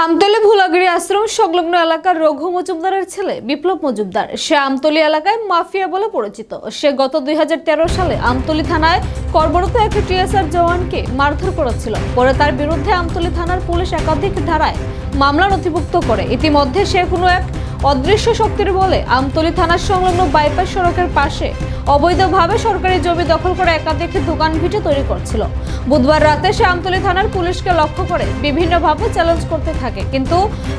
আমতলী ভুলাগিরি আশ্রম সংলগ্ন এলাকার রঘু মজুমদারের ছেলে বিপ্লব মজুমদার। সে আমতলি এলাকায় মাফিয়া বলে পরিচিত। সে গত দুই হাজার তেরো সালে আমতলি থানায় কর্মরত এক টিএসআর জওয়ানকে মারধর করেছিল। পরে তার বিরুদ্ধে আমতলি থানার পুলিশ একাধিক ধারায় মামলা নথিভুক্ত করে। ইতিমধ্যে সে কোনো এক অদৃশ্য শক্তির বলে আমতলী থানার সংলগ্ন বাইপাস সড়কের পাশে অবৈধভাবে সরকারি জমি দখল করে একাধিক দোকান ভিটে তৈরি করছিল। বুধবার রাতে সে আমতলী থানার পুলিশকে লক্ষ্য করে বিভিন্নভাবে চ্যালেঞ্জ করতে থাকে, কিন্তু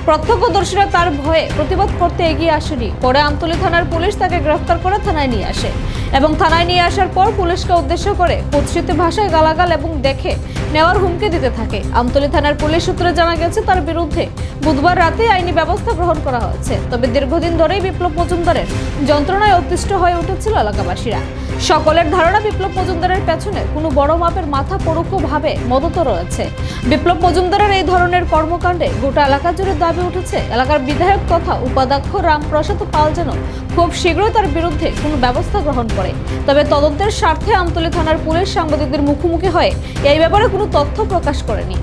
প্রত্যক্ষদর্শীরা তার ভয়ে প্রতিবাদ করতে এগিয়ে আসেনি। পরে আমতলী থানার পুলিশ তাকে গ্রেফতার করে থানায় নিয়ে আসে। এবং থানায় নিয়ে আসার পর পুলিশকে উদ্দেশ্য করে কুৎসিত ভাষায় গালাগাল এবং দেখে নেওয়ার হুমকি দিতে থাকে। আমতলী থানার পুলিশ সূত্রে জানা গেছে, তার বিরুদ্ধে বুধবার রাতে আইনি ব্যবস্থা গ্রহণ করা হয়েছে। তবে দীর্ঘদিন ধরেই বিপ্লব মজুমদারের যন্ত্রণায় অতিষ্ঠ হয়ে উঠেছিল এলাকাবাসীরা। সকলের ধারণা, বিপ্লব মজুমদারের পেছনে কোনো বড় মাপের মাথা পরোক্ষভাবে মদত রয়েছে। বিপ্লব মজুমদারের এই ধরনের কর্মকাণ্ডে গোটা এলাকা জুড়ে দাবি উঠেছে। এলাকার বিধায়ক তথা উপাধ্যক্ষ রামপ্রসাদ পাল যেন খুব শীঘ্রই তার বিরুদ্ধে কোনো ব্যবস্থা গ্রহণ করে করে। তবে তদন্তের স্বার্থে আমতলী থানার পুলিশ সাংবাদিকদের মুখোমুখি হয়ে এই ব্যাপারে কোনো তথ্য প্রকাশ করেনি।